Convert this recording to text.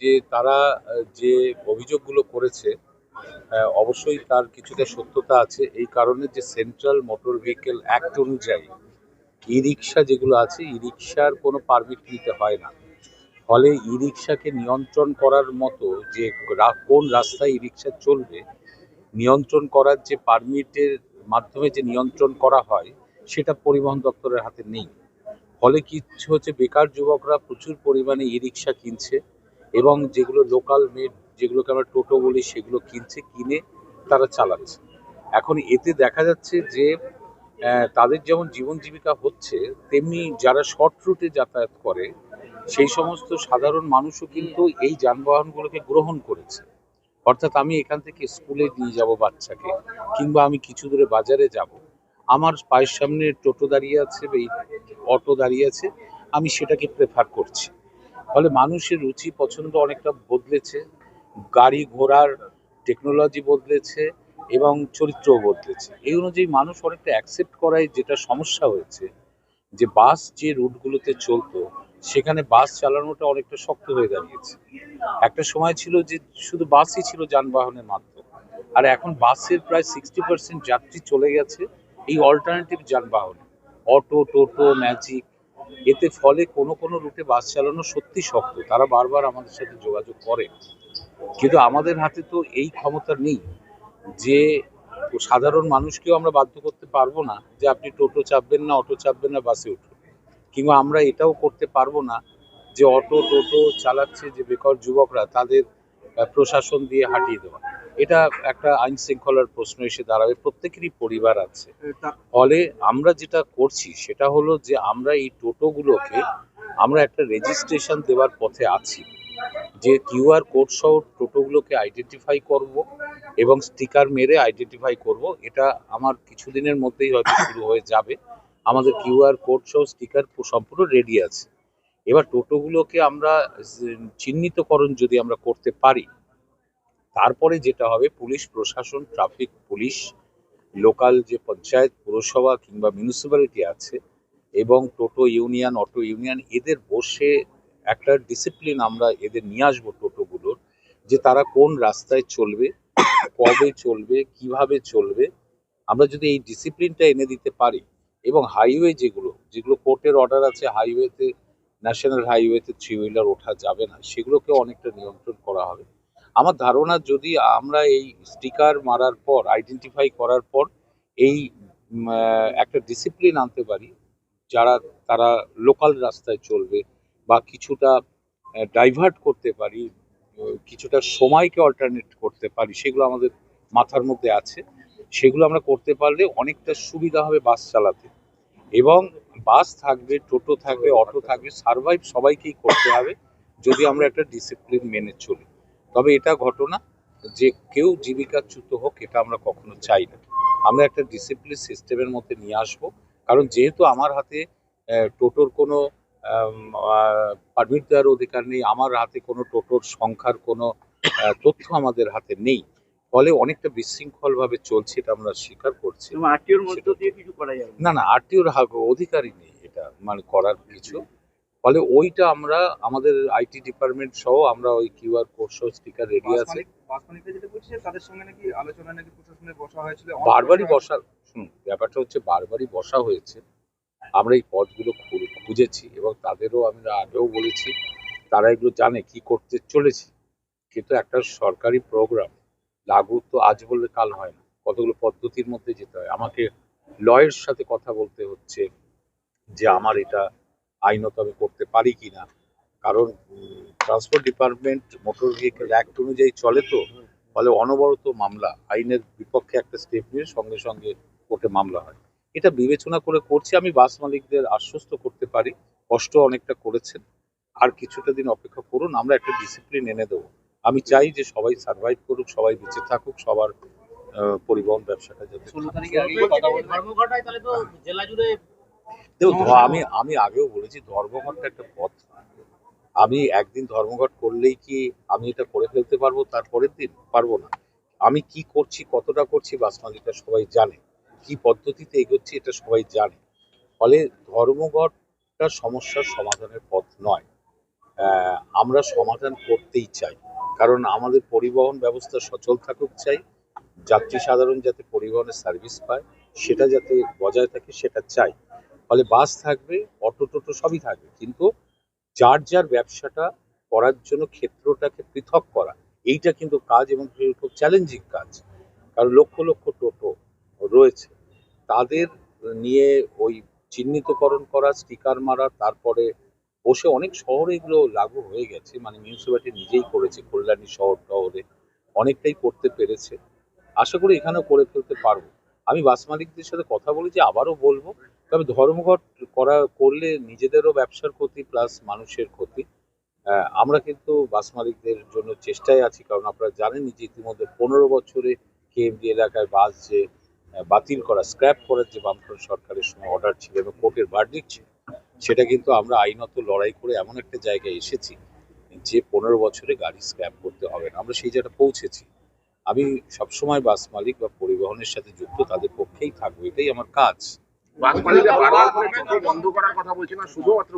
যে তারা যে অভিযোগগুলো করেছে অবশ্যই তার কিছুটা সত্যতা আছে। এই কারণে যে সেন্ট্রাল মোটর ভেহিকেল অ্যাক্ট অনুযায়ী ই রিক্সা যেগুলো আছে ই রিক্সার কোনো পারমিট নিতে হয় না। ফলে ই রিক্সাকে নিয়ন্ত্রণ করার মতো যে কোন রাস্তায় ই রিক্সা চলবে, নিয়ন্ত্রণ করার যে পারমিটের মাধ্যমে যে নিয়ন্ত্রণ করা হয়, সেটা পরিবহন দপ্তরের হাতে নেই। ফলে কি হচ্ছে, বেকার যুবকরা প্রচুর পরিমাণে ই রিক্সা কিনছে। এবং যেগুলো লোকাল মেড যেগুলোকে আমরা টোটো বলি, সেগুলো কিনছে, কিনে তারা চালাচ্ছে। এখন এতে দেখা যাচ্ছে যে তাদের যেমন জীবন জীবিকা হচ্ছে, তেমনি যারা শর্ট রুটে যাতায়াত করে, সেই সমস্ত সাধারণ মানুষও কিন্তু এই যানবাহনগুলোকে গ্রহণ করেছে। অর্থাৎ আমি এখান থেকে স্কুলে নিয়ে যাব বাচ্চাকে, কিংবা আমি কিছু দূরে বাজারে যাব। আমার পায়ের সামনে টোটো দাঁড়িয়ে আছে বা অটো দাঁড়িয়ে আছে, আমি সেটাকে প্রেফার করছি। ফলে মানুষের রুচি, পছন্দ অনেকটা বদলেছে। গাড়ি ঘোড়ার টেকনোলজি বদলেছে এবং চরিত্রও বদলেছে। এই অনুযায়ী মানুষ অনেকটা অ্যাকসেপ্ট করায় যেটা সমস্যা হয়েছে, যে বাস যে রুটগুলোতে চলতো, সেখানে বাস চালানোটা অনেকটা শক্ত হয়ে দাঁড়িয়েছে। একটা সময় ছিল যে শুধু বাসই ছিল যানবাহনের মাধ্যম, আর এখন বাসের প্রায় সিক্সটি পার্সেন্ট যাত্রী চলে গেছে এই অল্টারনেটিভ যানবাহন। অটো, টোটো ম্যাজিক এতে ফলে কোনো কোনো রুটে বাস চালানো সত্যি শক্ত। তারা বারবার আমাদের সাথে যোগাযোগ করে। কিন্তু আমাদের হাতে তো এই ক্ষমতা নেই যে সাধারণ মানুষকেও আমরা বাধ্য করতে পারব না যে আপনি টোটো চাপবেন না, অটো চাপবেন না, বাসে উঠুন। কিংবা আমরা এটাও করতে পারব না যে অটো টোটো চালাচ্ছে যে বেকার যুবকরা, তাদের প্রশাসন দিয়ে হাঁটিয়ে দেওয়া। এটা একটা আইন শৃঙ্খলার প্রশ্ন এসে দাঁড়াবে প্রত্যেকেরই পরিবার আছে। ফলে আমরা যেটা করছি সেটা হলো যে আমরা এই টোটোগুলোকে আমরা একটা রেজিস্ট্রেশন দেওয়ার পথে আছি। যে কিউআর কোড সহ টোটোগুলোকে আইডেন্টিফাই করব এবং স্টিকার মেরে আইডেন্টিফাই করব। এটা আমার কিছুদিনের মধ্যেই হয়তো শুরু হয়ে যাবে। আমাদের কিউআর কোড সহ স্টিকার সম্পূর্ণ রেডি আছে। এবার টোটোগুলোকে আমরা চিহ্নিতকরণ যদি আমরা করতে পারি, তারপরে যেটা হবে পুলিশ, প্রশাসন, ট্রাফিক, পুলিশ, লোকাল যে পঞ্চায়েত, পুরসভা কিংবা মিউনিসিপ্যালিটি আছে এবং টোটো ইউনিয়ন, অটো ইউনিয়ন, এদের বসে একটা ডিসিপ্লিন আমরা এদের নিয়ে আসব টোটোগুলোর যে তারা কোন রাস্তায় চলবে, কবে চলবে, কীভাবে চলবে। আমরা যদি এই ডিসিপ্লিনটা এনে দিতে পারি এবং হাইওয়ে যেগুলো যেগুলো কোর্টের অর্ডার আছে হাইওয়েতে ন্যাশনাল হাইওয়েতে থ্রি হুইলার ওঠা যাবে না, সেগুলোকে অনেকটা নিয়ন্ত্রণ করা হবে। আমার ধারণা, যদি আমরা এই স্টিকার মারার পর, আইডেন্টিফাই করার পর এই একটা ডিসিপ্লিন আনতে পারি, যারা, তারা লোকাল রাস্তায় চলবে বা কিছুটা ডাইভার্ট করতে পারি, কিছুটা সময়কে অল্টারনেট করতে পারি, সেগুলো আমাদের মাথার মধ্যে আছে, সেগুলো আমরা করতে পারলে অনেকটা সুবিধা হবে বাস চালাতে। এবং বাস থাকবে টোটো থাকবে অটো থাকবে সার্ভাইভ সবাইকেই করতে হবে যদি আমরা একটা ডিসিপ্লিন মেনে চলি। তবে এটা ঘটনা যে কেউ জীবিকাচ্যুত হোক এটা আমরা কখনো চাই না। আমরা একটা ডিসিপ্লিন সিস্টেমের মধ্যে নিয়ে আসব। কারণ যেহেতু আমার হাতে টোটোর কোনো পারমিট দেওয়ার অধিকার নেই আমার হাতে কোনো টোটোর সংখ্যার কোনো তথ্য আমাদের হাতে নেই ফলে অনেকটা বিশৃঙ্খলভাবে চলছে এটা আমরা স্বীকার করছি। না না আরটিওর অধিকারই নেই এটা মানে করার কিছু। ফলে ওইটা আমরা আমাদের আইটি ডিপার্টমেন্ট সহ আমরা ওই কিউআর কোড সহ স্টিকার রেডি আছে। বারবারই বসা শুনুন ব্যাপারটা হচ্ছে বারবারই বসা হয়েছে। আমরা এই পদগুলো খুঁজেছি এবং তাদেরও আমরা আগেও বলেছি তারা এগুলো জানে কি করতে চলেছি। কিন্তু একটা সরকারি প্রোগ্রাম লাগু তো আজ বললে কাল হয় না। কতগুলো পদ্ধতির মধ্যে যেতে হয়। আমাকে লয়ের সাথে কথা বলতে হচ্ছে যে, আমার এটা আইনত আমি করতে পারি কিনা। কারণ transport department motor vehicle act অনুযায়ী চলে তো। ফলে অনবরত মামলা, আইনের বিপক্ষে একটা স্টেপ নিয়ে সঙ্গে সঙ্গে কোর্টে মামলা হয়। এটা বিবেচনা করে করছি। আমি বাস মালিকদের আশ্বস্ত করতে পারি। কষ্ট অনেকটা করেছেন। আর কিছুটা দিন অপেক্ষা করুন। আমরা একটা ডিসিপ্লিন এনে দেবো। আমি চাই যে সবাই সার্ভাইভ করুক সবাই বেঁচে থাকুক সবার আহ, পরিবহন ব্যবসাটা যাতে ষোলো তারিখে আগে কথা বলে ধর্মঘটায় তাহলে তো জেলা জুড়ে দেখুন ধ- আমি আমি আগেও বলেছি ধর্মঘটটা একটা পথ। আমি একদিন ধর্মঘট করলেই কি আমি এটা করে ফেলতে পারব তারপরের দিন পারব না। আমি কি করছি কতটা করছি বাস মালিকরা সবাই জানে। কি পদ্ধতিতে এগোচ্ছি এটা সবাই জানে। ফলে ধর্মঘটটা সমস্যার সমাধানের পথ নয়। আহ, আমরা সমাধান করতেই চাই। কারণ আমাদের পরিবহন ব্যবস্থা সচল থাকুক চাই, যাত্রী সাধারণ যাতে পরিবহনের সার্ভিস পায়, সেটা যাতে বজায় থাকে সেটা চাই। ফলে বাস থাকবে, অটো, টোটো সবই থাকবে, কিন্তু যার যার ব্যবসাটা করার জন্য ক্ষেত্রটাকে পৃথক করা, এইটা কিন্তু কাজ এবং খুব চ্যালেঞ্জিং কাজ। কারণ লক্ষ লক্ষ টোটো রয়েছে, তাদের নিয়ে ওই চিহ্নিতকরণ করা স্টিকার মারা, তারপরে বসে অনেক শহরে এগুলো লাগু হয়ে গেছে। মানে মিউনিসিপ্যালিটি নিজেই করেছে, কল্যাণী শহর টহরে অনেকটাই করতে পেরেছে। আশা করি এখানেও করে ফেলতে পারব। আমি বাস মালিকদের সাথে কথা বলেছি আবারও বলব, তবে ধর্মঘট করা, করলে নিজেদেরও ব্যবসার ক্ষতি প্লাস মানুষের ক্ষতি। আমরা কিন্তু বাস মালিকদের জন্য চেষ্টায় আছি, কারণ আপনারা জানেনই যে ইতিমধ্যে পনেরো বছরে কেএমডি এলাকায় বাস যে বাতিল করা স্ক্র্যাপ করার যে বামফ্রন্ট সরকারের সময় অর্ডার ছিল এবং কোর্টের ভার্ডিক ছিল। সেটা কিন্তু আমরা আইনত লড়াই করে এমন একটা জায়গায় এসেছি যে পনেরো বছরে গাড়ি স্ক্র্যাপ করতে হবে না। আমরা সেই জায়গাটা পৌঁছেছি। আমি সবসময় বাস মালিক বা পরিবহনের সাথে যুক্ত, তাদের পক্ষেই থাকব, এটাই আমার কাজ। বাস বারবার বন্ধ করার কথা বলছে না, শুধুমাত্র